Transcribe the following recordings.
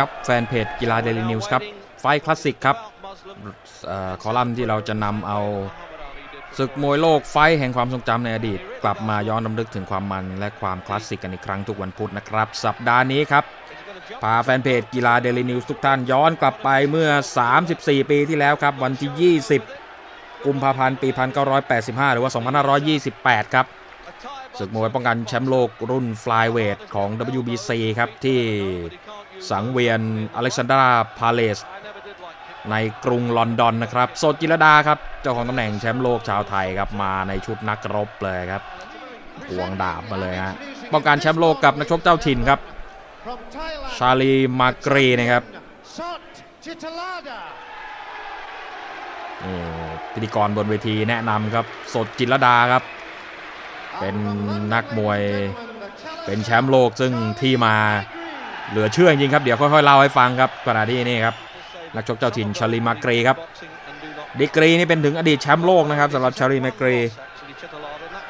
ครับแฟนเพจกีฬาเดลินิวส์ครับไฟคลาสสิกครับออคอลัมน์ที่เราจะนำเอาศึกมวยโลกไฟแห่งความทรงจำในอดีต กลับมาย้อนรำลึกถึงความมันและความคลาสสิกกันอีกครั้งทุกวันพุธนะครับ สัปดาห์นี้ครับ พาแฟนเพจกีฬาเดลินิวส์ทุกท่านย้อนกลับไปเมื่อ 34 ปีที่แล้วครับ วันที่ 20 กุมภาพันธ์ปี 1985 หรือว่า 2528 ครับศึกมวยป้องกันแชมป์โลกรุ่นฟลายเวทของ WBC ครับที่ สังเวียนอเล็กซานดราพาเลสในกรุงลอนดอนนะครับ โสดจิรดาครับ เจ้าของตำแหน่งแชมป์โลกชาวไทยครับมาในชุดนักรบเลยครับควงดาบมาเลยฮะป้องกันแชมป์โลกกับนักชกเจ้าถิ่นครับ ชาลีมากรีนะครับ Sot Chitalada. นี่พิธีกรบนเวทีแนะนำครับสดจิรดาครับ เป็นนักมวยเป็นแชมป์โลกซึ่งที่มา เหลือเชื่อจริงๆครับ เดี๋ยวค่อยๆเล่าให้ฟังครับขณะที่นี่ครับ นักชกเจ้าถิ่นชาลีมากรีครับดีกรีนี่เป็นถึงอดีตแชมป์โลกนะครับสำหรับชาลีมากรี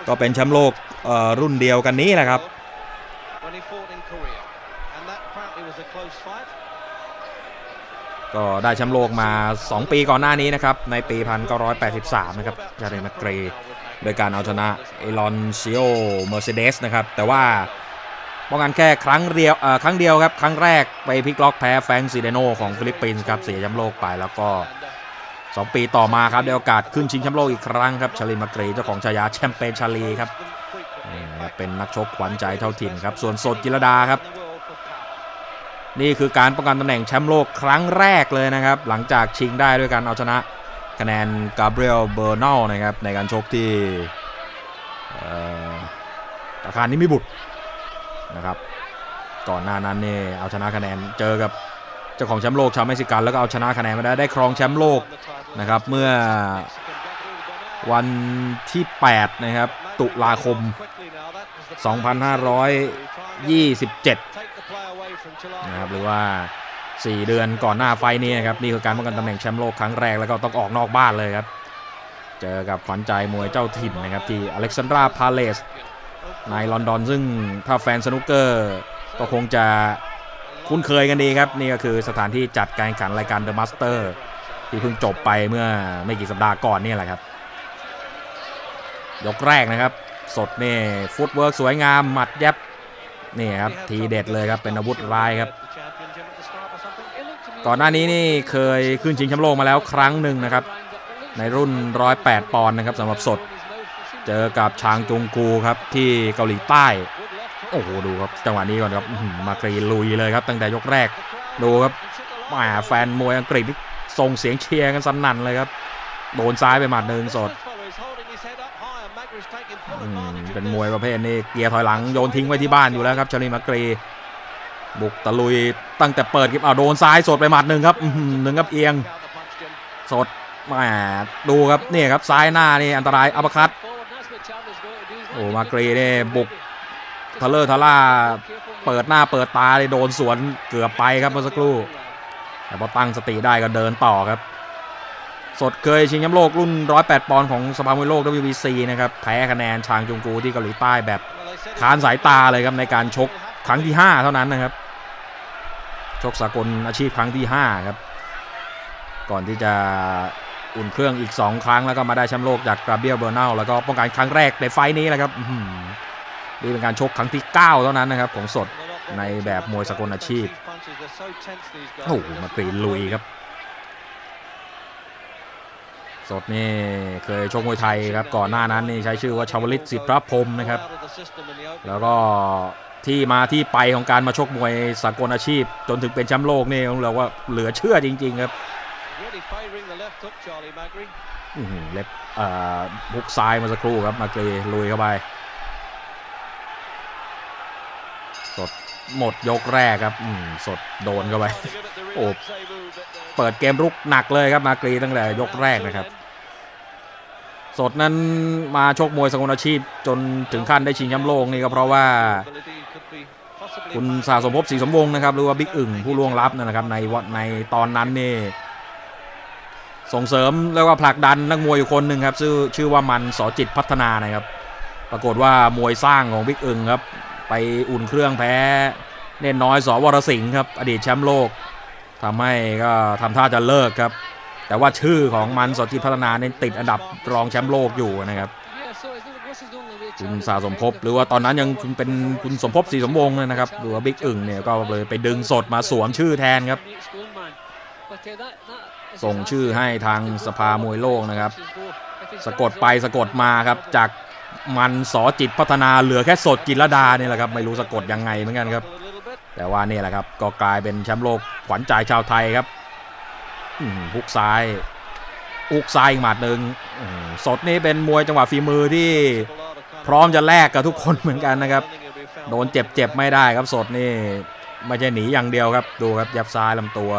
ก็เป็นแชมป์โลกเอ่อรุ่นเดียวกันนี้แหละครับก็ได้แชมป์โลกมา 2 ปีก่อนหน้านี้นะครับ ในปี 1983 นะครับชาลีมากรีโดยการเอาชนะเอลอนซิโอเมอร์เซเดสนะครับ แต่ว่า ป้องกันแค่ครั้งเดียวครั้งเดียวครับ ครั้งแรกไปพลิกล็อกแพ้แฟงซีเดโนของฟิลิปปินส์ครับเสียแชมป์โลกไปแล้วก็ 2 ปีต่อมาครับได้โอกาสขึ้นชิงแชมป์โลกอีกครั้งครับชาลีมากรีเจ้าของฉายาแชมเปญชาลีครับนี่เป็นนักชกขวัญใจเท่าถิ่นครับ ส่วนสดจิรดาครับ นี่คือการป้องกันตำแหน่งแชมป์โลกครั้งแรกเลยนะครับ หลังจากชิงได้ด้วยการเอาชนะคะแนนกาเบรียลเบอร์นอลนะครับในการชกที่เอ่ออาคารนิมิบุตร นะครับ ก่อนหน้านั้นเนี่ยเอาชนะคะแนนเจอกับเจ้าของแชมป์โลกชาวเม็กซิกันแล้วก็เอาชนะคะแนนมาได้ได้ครองแชมป์โลกนะครับเมื่อวันที่ 8 นะครับ ตุลาคม 2527 นะครับหรือว่า 4 เดือนก่อนหน้าไฟล์นี้นครับนี่คือการป้องกันตำแหน่งแชมป์โลกครั้งแรกแล้วก็ต้องออกนอกบ้านเลยครับ เจอกับขวัญใจมวยเจ้าถิ่นนะครับที่อเล็กซานดราพาเลส ในลอนดอนซึ่งถ้าแฟนสนุกเกอร์ก็คงจะคุ้นเคยกันดีครับ นี่ก็คือสถานที่จัดการแข่งขันรายการเดอะมาสเตอร์ที่เพิ่งจบไปเมื่อไม่กี่สัปดาห์ก่อนนี่แหละครับ ยกแรกนะครับ สดนี่ฟุตเวิร์กสวยงามหมัดแยบนี่ครับ ทีเด็ดเลยครับเป็นอาวุธร้ายครับ ก่อนหน้านี้นี่เคยขึ้นชิงแชมป์โลกมาแล้วครั้งหนึ่งนะครับ ในรุ่น 108 ปอนด์นะครับสำหรับสด เจอกับชางจงกูครับที่เกาหลีใต้ โอ้โหดูครับจังหวะนี้ก่อนครับมากรีลุยเลยครับตั้งแต่ยกแรกดูครับแหมแฟนมวยอังกฤษนี่ส่งเสียงเชียร์กันสนั่นเลยครับโดนซ้ายไปหมัดหนึ่งสดเป็นมวยประเภทนี้เกียร์ถอยหลังโยนทิ้งไว้ที่บ้านอยู่แล้วครับชาลีมักรีบุกตะลุยตั้งแต่เปิดคลิปเอาโดนซ้ายสดไปหมัดหนึ่งครับอื้อหือหนึ่งครับเอียงสดแหมดูครับนี่ครับซ้ายหน้านี่อันตรายอัปคัต โอ้มากรีนี่บุกทะเลอร์ทะล่าเปิดหน้าเปิดตาเลยโดนสวนเกือบไปครับเมื่อสักครู่ แต่พอตั้งสติได้ก็เดินต่อครับ สดเคยชิงแชมป์โลกรุ่น 108 ปอนด์ของสภามวยโลก WBC นะครับแพ้คะแนนชางจงกูที่เกาหลีใต้แบบคานสายตาเลยครับในการชกครั้งที่ 5 เท่านั้นนะครับ ชกสากลอาชีพครั้งที่ 5 ครับ ก่อนที่จะ อุ่นเครื่องอีก 2 ครั้งแล้วก็มาได้แชมป์โลกจากกราเบียเบอร์นัลแล้วก็ป้องกันครั้งแรกในไฟล์นี้แหละครับนี่เป็นการชกครั้งที่ 9 เท่านั้นนะครับของสดในแบบมวยสากลอาชีพโอ้โหมากรีนลุยครับ สดนี่เคยชกมวยไทยครับก่อนหน้านั้นนี่ใช้ชื่อว่าชาวลิตสิพระพรมนะครับ แล้วก็ที่มาที่ไปของการมาชกมวยสากลอาชีพ จนถึงเป็นแชมป์โลกนี่ต้องเรียกว่าเหลือเชื่อจริง ๆ ครับ เล็บบุกซ้ายมาสักครู่ครับ มากรีลุยเข้าไป สดหมดยกแรกครับสดโดนเข้าไป โอ้ เปิดเกมรุกหนักเลยครับ มากรีตั้งแต่ยกแรกนะครับ สดนั้นมาชกมวยสากลอาชีพ จนถึงขั้นได้ชิงแชมป์โลกนี่ก็เพราะว่าคุณสาสมภพศรีสมวงศ์นะครับ หรือว่าบิ๊กอึ่งผู้ล่วงลับนะครับ ในวัดในตอนนั้นนี่ ส่งเสริมแล้วก็ผลักดันนักมวยอยู่คนหนึ่งครับชื่อชื่อว่ามันสอจิตพัฒนานะครับ ปรากฏว่ามวยสร้างของบิ๊กอึงครับ ไปอุ่นเครื่องแพ้เน่นน้อยสวรสิงห์ครับ อดีตแชมป์โลกทำให้ก็ทำท่าจะเลิกครับ แต่ว่าชื่อของมันสดจิตพัฒนาเนี่ยติดอันดับรองแชมป์โลกอยู่นะครับคุณสาสมภพหรือว่าตอนนั้นยังคุณเป็นคุณสมภพศรีสมวงศ์นะครับหรือว่าบิ๊กอึ่งเนี่ยก็เลยไปดึงสดมาสวมชื่อแทนครับ ส่งชื่อให้ทางสภามวยโลกนะครับ สะกดไปสะกดมาครับ จากมันสอจิตพัฒนาเหลือแค่สดจิรดาเนี่ยแหละครับ ไม่รู้สะกดยังไงเหมือนกันครับ แต่ว่านี่แหละครับ ก็กลายเป็นแชมป์โลกขวัญใจชาวไทยครับอุกซ้ายฮุกซ้ายอีกหมัดหนึ่งสดนี่เป็นมวยจังหวะฝีมือที่พร้อมจะแลกกับทุกคนเหมือนกันนะครับ โดนเจ็บเจ็บไม่ได้ครับสดนี่ไม่ใช่หนีอย่างเดียวครับ ดูครับยับซ้ายลำตัว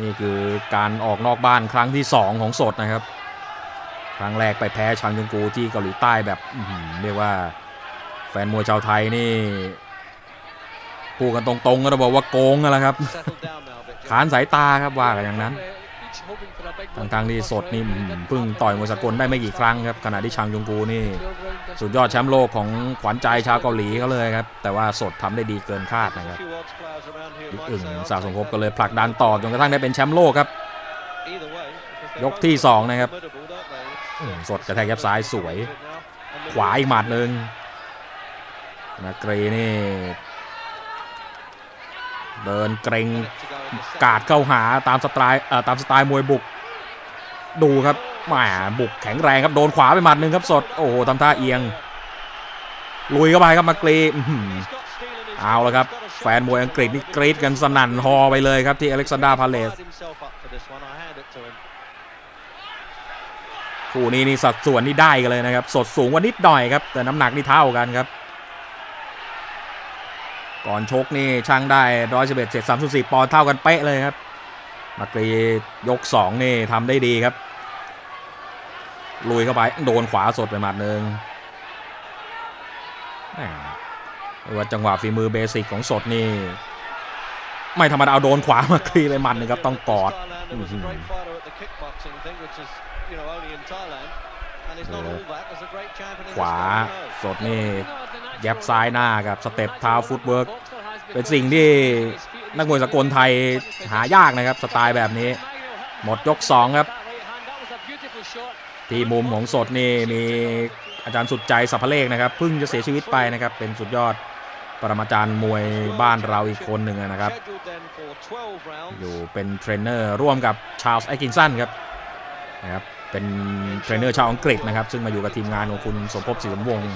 นี่คือการออกนอกบ้านครั้งที่ 2 ของสดนะครับ ครั้งแรกไปแพ้ชังจุงกูที่เกาหลีใต้แบบอื้อหือเรียกว่าแฟนมวยชาวไทยนี่พูดกันตรงๆก็ต้องบอกว่าโกงกันแล้วครับขานสายตาครับว่ากันอย่างนั้น ทางทางๆที่สดนี่เพิ่งต่อยมวยสากลได้ไม่กี่ครั้งครับขณะที่ชังจุงกูนี่ สุดยอดแชมป์โลกของขวัญใจชาวเกาหลีเขาเลยครับ แต่ว่าสดทำได้ดีเกินคาดนะครับอึ่งสาสมภพก็เลยผลักดันต่อจนกระทั่งได้เป็นแชมป์โลกครับ ยกที่สองนะครับ สดกระแทกยับซ้ายสวย ขวาอีกหมัดหนึ่งนาเกรนี่ เดินเกรงกาดเข้าหาตามสไตล์ตามสไตล์มวยบุก ดูครับแหมบุกแข็งแรงครับโดนขวาไปหมัดหนึ่งครับสดโอ้โหทำท่าเอียง ลุยเข้าไปครับมากรอื้อหือเอาละครับ แฟนมวยอังกฤษนี่กรีดกันสนั่นฮอไปเลยครับที่อเล็กซานดราพาเลสคู่นี้นี่สัดส่วนนี่ได้กันเลยนะครับ สดสูงกว่านิดหน่อยครับ แต่น้ำหนักนี่เท่ากันครับ ก่อนชกนี่ช่างได้ร้อยสิบเอ็ดเจ็ดสามสิบสี่ปอนด์เท่ากันเป๊ะเลยครับมักรียกสองนี่ทำได้ดีครับ ลุยเข้าไปโดนขวาสดไปหมัดหนึ่งแหม่เรียกว่าจังหวะฝีมือเบสิกของสดนี่ ไม่ธรรมดาเอาโดนขวามาคลีไปหมัดหนึ่งครับต้องกอดขวาสดนี่แยบซ้ายหน้ากับสเต็ปเท้าฟุตเวิร์กเป็นสิ่งที่นักมวยสากลไทยหายากนะครับสไตล์แบบนี้ หมดยก 2 ครับ ที่มุมของสดนี่มีอาจารย์สุดใจสัพพเลขนะครับเพิ่งจะเสียชีวิตไปนะครับ เป็นสุดยอดปรมาจารย์มวยบ้านเราอีกคนหนึ่งนะครับ อยู่เป็นเทรนเนอร์ร่วมกับชาร์ลส์ไอกินสันครับนะครับเป็นเทรนเนอร์ชาวอังกฤษนะครับ ซึ่งมาอยู่กับทีมงานของคุณสมภพศรีสมวงศ์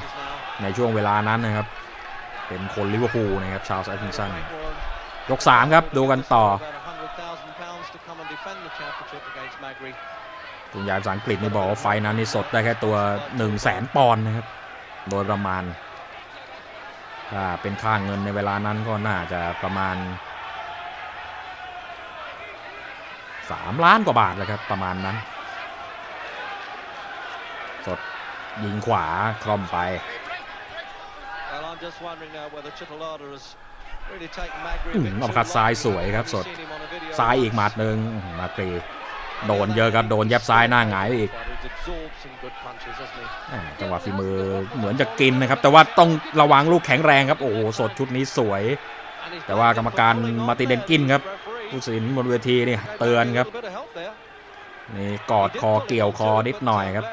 ในช่วงเวลานั้นนะครับ เป็นคนลิเวอร์พูลนะครับชาร์ลส์ไอกินสันยก 3 ครับ ดูกันต่อคุณยายภาษาอังกฤษนี่บอกว่าไฟนั้นนี่สดได้แค่ตัว 1 0 0 0 0แสนปอนด์นะครับ โดยประมาณถ้าเป็นค่าเงินในเวลานั้นก็น่าจะประมาณ 3 ล้านกว่าบาทเลยครับ ประมาณนั้น สดยิงขวาคล่อมไป อืมอัปคัดซ้ายสวยครับสด ซ้ายอีกหมัดหนึ่งอื้อหือมาตรีโดนเยอะครับ โดนยับซ้ายหน้าหงายไปอีกแหม่จังหวะฝีมือเหมือนจะกินนะครับ แต่ว่าต้องระวังลูกแข็งแรงครับ โอ้โห สดชุดนี้สวย แต่ว่ากรรมการมาร์ตินเดนกินครับ ผู้ตัดสินบนเวทีนี่เตือนครับนี่กอดคอเกี่ยวคอนิดหน่อยครับ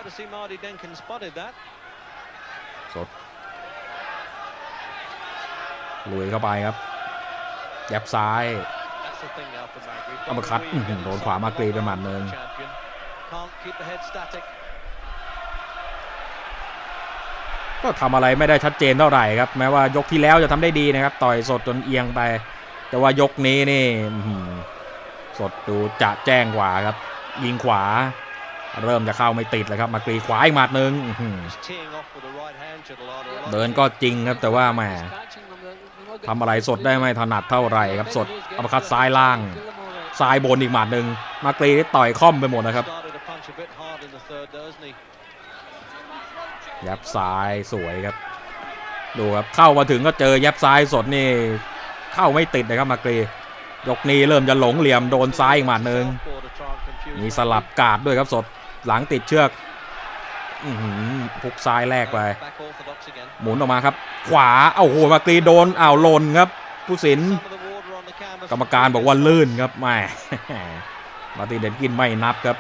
สด ลุยเข้าไปครับยับซ้ายอัปคัดโดนขวามากรีไปหมัดหนึ่งก็ทำอะไรไม่ได้ชัดเจนเท่าไหร่ครับ แม้ว่ายกที่แล้วจะทำได้ดีนะครับ ต่อยสดจนเอียงไป แต่ว่ายกนี้นี่สดดูจะแจ้งกว่าครับ ยิงขวา เริ่มจะเข้าไม่ติดเลยครับ มากรีขวาอีกหมัดหนึ่งเดินก็จริงครับแต่ว่าแหม ทำอะไรสดได้ไม่ถนัดเท่าไหร่ครับสดอัปคัดซ้ายล่างซ้ายบนอีกหมัดหนึ่งมากรีนี่ต่อยค่อมไปหมดนะครับยับซ้ายสวยครับ ดูครับเข้ามาถึงก็เจอยับซ้ายสดนี่ เข้าไม่ติดนะครับมากรียกนี้เริ่มจะหลงเหลี่ยมโดนซ้ายอีกหมัดหนึ่งมีสลับกาดด้วยครับสดหลังติดเชือก พุกซ้ายแรกไป Back orthodox again. หมุนออกมาครับ ขวาเอาโหมากรีโดนอ้าวหล่นครับ ผู้สิน Some of the water on the canvas. กรรมการบอกว่าลื่นครับแหม่มาร์ตินเดนกินไม่นับครับ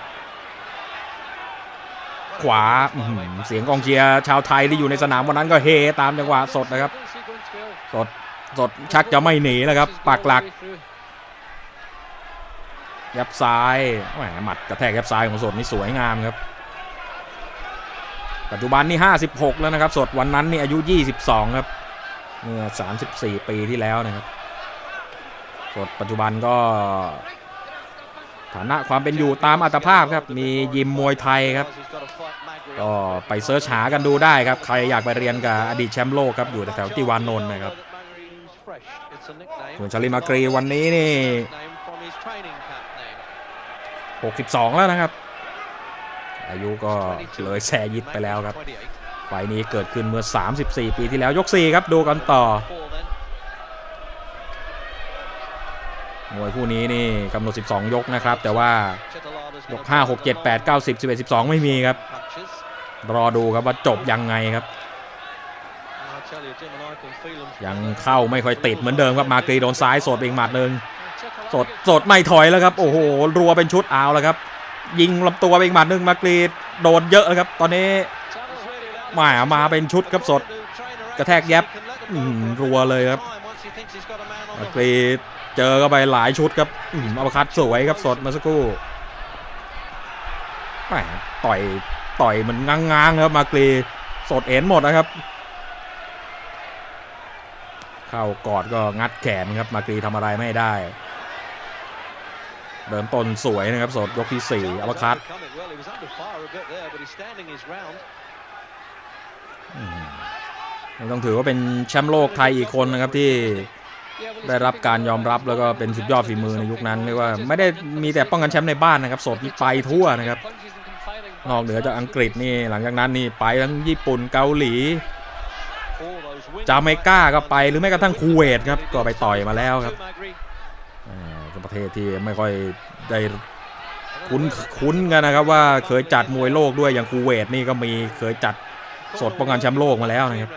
ขวาอื้อหือเสียงกองเชียร์ชาวไทยที่อยู่ในสนามวันนั้นก็เฮตามจังหวะสดนะครับ สดสดชักจะไม่หนีแล้วครับปักหลัก ยับซ้ายแหมหมัดกระแทกยับซ้ายของสดนี่สวยงามครับ ปัจจุบันนี่ 56 แล้วนะครับ สดวันนั้นนี่อายุ 22 ครับ เมื่อ 34 ปีที่แล้วนะครับ สดปัจจุบันก็ ฐานะความเป็นอยู่ตามอัตภาพครับ มียิมมวยไทยครับ ก็ไปเสิร์ชหากันดูได้ครับ ใครอยากไปเรียนกับอดีตแชมป์โลกครับ อยู่แถวติวานนท์นะครับ Magri is fresh. It's a nickname. ส่วนชาลิมากรีวันนี้นี่ 62 แล้วนะครับ อายุก็เลยแซยิดไปแล้วครับไฟนี้เกิดขึ้นเมื่อ 34 ปีที่แล้วยก 4 ครับดูกันต่อมวยคู่นี้นี่กำหนด 12 ยกนะครับ แต่ว่ายก 5 6 7 8 9 10 11 12 ไม่มีครับ รอดูครับว่าจบยังไงครับ ยังเข้าไม่ค่อยติดเหมือนเดิมครับมากรีโดนซ้ายสดไปอีกหมัดหนึ่งสดสดไม่ถอยแล้วครับ โอ้โห รัวเป็นชุดเอาแล้วครับ ยิงลำตัวไปอีกหมัดหนึ่งมากรีดโดนเยอะแล้วครับ ตอนนี้หม่มาเป็นชุดครับสด กระแทกแยบรัวเลยครับมากรีดเจอเข้าไปหลายชุดครับอืมอัปคัดสวยครับสดมาสักครู่แหมต่อยต่อยมันง้างๆครับมากรีสดเอ็นหมดนะครับ เข้ากอดก็งัดแขนครับมากรีทำอะไรไม่ได้ เดินต้นสวยนะครับสดยกที่สี่อัปคัดนี่ต้องถือว่าเป็นแชมป์โลกไทยอีกคนนะครับที่ได้รับการยอมรับแล้วก็เป็นสุดยอดฝีมือในยุคนั้นเรียกว่าไม่ได้มีแต่ป้องกันแชมป์ในบ้านนะครับ สดนี่ไปทั่วนะครับ นอกเหนือจากอังกฤษนี่หลังจากนั้นนี่ไปทั้งญี่ปุ่นเกาหลีจาเมกาก็ไปหรือแม้กระทั่งคูเวตครับก็ไปต่อยมาแล้วครับอ่าเป็น ประเทศที่ไม่ค่อยได้คุ้นคุ้นกันนะครับว่าเคยจัดมวยโลกด้วยอย่างคูเวตนี่ก็มีเคยจัดสดป้องกันแชมป์โลกมาแล้วนะครับ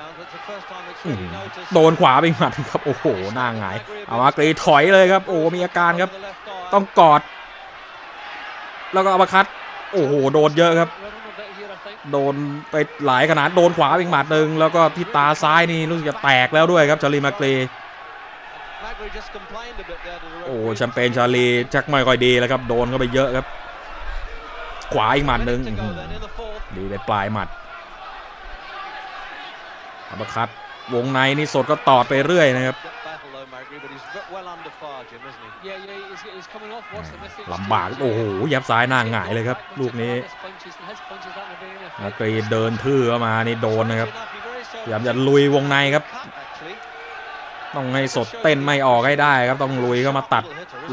โดนขวาไปหมัดครับโอ้โหหน้าหงายเอามากรีถอยเลยครับ โอ้มีอาการครับ ต้องกอด แล้วก็อัปคัด โอ้โหโดนเยอะครับ โดนไปหลายขนาดโดนขวาไปหมัดหนึ่งแล้วก็ที่ตาซ้ายนี่รู้สึกจะแตกแล้วด้วยครับชาลีมากรี โอ้แชมเปญชาลีชักไม่ค่อยดีแล้วครับ โดนเข้าไปเยอะครับ ขวาอีกหมัดหนึ่งอื้อหือดีไปปลายหมัดอัปคัดวงในนี่สดก็ตอดไปเรื่อยนะครับลำบากโอ้โหยับซ้ายหน้าหงายเลยครับ ลูกนี้มากรีเดินทื่อเข้ามานี่โดนนะครับพยายามจะลุยวงในครับ ต้องให้สดเต้นไม่ออกให้ได้ครับต้องลุยเข้ามาตัด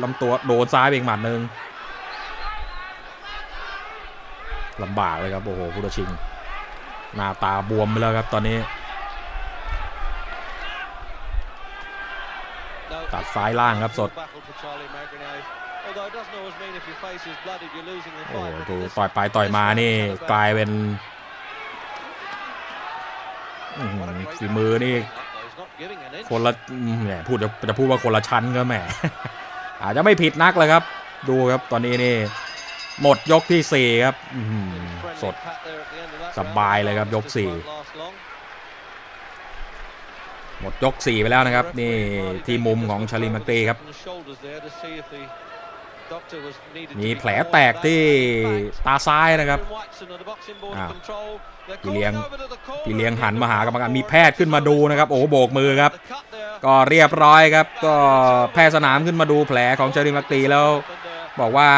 ลำตัวโดนซ้ายไปอีกหมัดหนึ่งลำบากเลยครับโอ้โหพุทธชิง หน้าตาบวมไปแล้วครับตอนนี้ ตัดซ้ายล่างครับสดโอ้โหดูต่อยไปต่อยมานี่กลายเป็นฝีมือนี่ คนละอืมแหมพูดจะจะพูดว่าคนละชั้นก็แหมอาจจะไม่ผิดนักเลยครับ ดูครับตอนนี้นี่ หมดยกที่สี่ครับอื้อหือสดสบายเลยครับยกสี่หมดยกสี่ไปแล้วนะครับ นี่ที่มุมของชาลีมักรีครับมีแผลแตกที่ตาซ้ายนะครับอ้าว พี่เลี้ยงพี่เลี้ยงหันมาหากรรมการมีแพทย์ขึ้นมาดูนะครับ โอ้โหโบกมือครับ ก็เรียบร้อยครับ ก็แพทย์สนามขึ้นมาดูแผลของชาลีมักรีแล้ว บอกว่า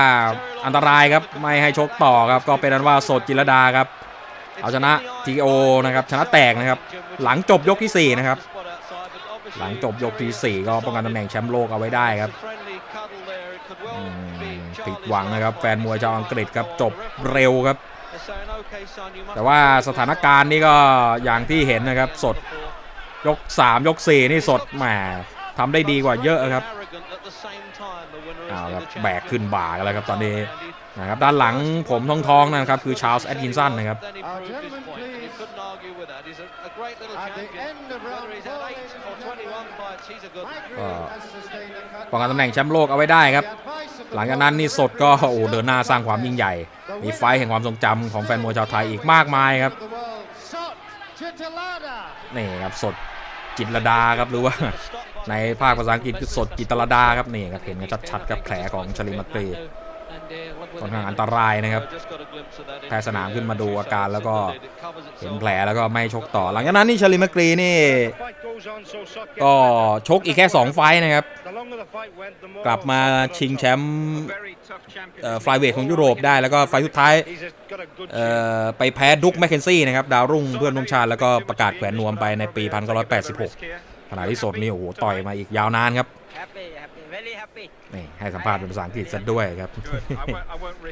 อันตรายครับไม่ให้ชกต่อครับ ก็เป็นอันว่าสดจิรดาครับ เอาชนะ TO นะครับชนะแตกนะครับ หลังจบยกที่ 4 นะครับ หลังจบยกที่4ก็ป้องกันตำแหน่งแชมป์โลกเอาไว้ได้ครับอืมผิดหวังนะครับ แฟนมวยชาวอังกฤษครับจบเร็วครับ แต่ว่าสถานการณ์นี้ก็อย่างที่เห็นนะครับสดยก 3 ยก 4 นี่สดแหมทำได้ดีกว่าเยอะครับเอาครับแบกขึ้นบ่ากันแล้วครับตอนนี้นะครับด้านหลังผมทองทองๆนะครับคือชาร์ลส์แอดกินสันนะครับ Then he Our proved his gentleman, point, and you please. couldn't argue with that. He's a, a great little At the champion. end of round Whether he's had four, eight ladies or and 21 fights, he's a good man. Mike Ah. Green has sustained a cut. ป้องกันตำแหน่งแชมป์โลกเอาไว้ได้ครับ The advice of the หลังจากนั้นนี่สดก็โอ้โหเดินหน้าสร้างความยิ่งใหญ่ มีไฟแห่งความทรงจำของแฟนมวยชาวไทยอีกมากมายครับนี่ครับสดจิตรดาครับหรือว่าในภาคภาษาอังกฤษคือสดจิตรดาครับนี่ครับเห็นกันชัดๆกับแผลของชลิมักรี ค่อนข้างอันตรายนะครับแพทย์สนามขึ้นมาดูอาการแล้วก็เห็นแผลแล้วก็ไม่ชกต่อ หลังจากนั้นนี่ชลิมักรีนี่ ก็ชกอีกแค่ 2 ไฟท์นะครับ กลับมาชิงแชมป์ฟลายเวทของยุโรปได้แล้วก็ไฟท์สุดท้ายเอ่อไปแพ้ดุ๊กแมคเคนซี่นะครับดาวรุ่งเพื่อนร่วมชาติแล้วก็ประกาศแขวนนวมไปในปี 1986ขณะที่สดนี่โอ้โหต่อยมาอีกยาวนานครับ นี่ให้สัมภาษณ์เป็นภาษาอังกฤษซะด้วยครับ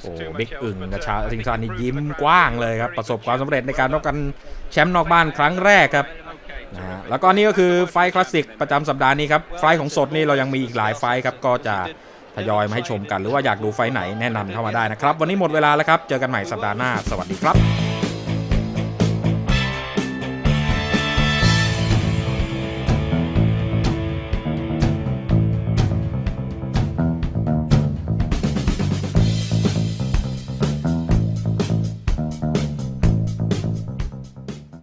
โอ้บิ๊กอึ่งกับชาทิงซานนี่ยิ้มกว้างเลยครับ ประสบความสำเร็จในการป้องกันแชมป์นอกบ้านครั้งแรกครับนะฮะแล้วก็นี่ก็คือไฟท์คลาสสิกประจำสัปดาห์นี้ครับ ไฟท์ของสดนี่เรายังมีอีกหลายไฟท์ครับ ก็จะทยอยมาให้ชมกัน หรือว่าอยากดูไฟท์ไหนแนะนำเข้ามาได้นะครับ วันนี้หมดเวลาแล้วครับ เจอกันใหม่สัปดาห์หน้า สวัสดีครับ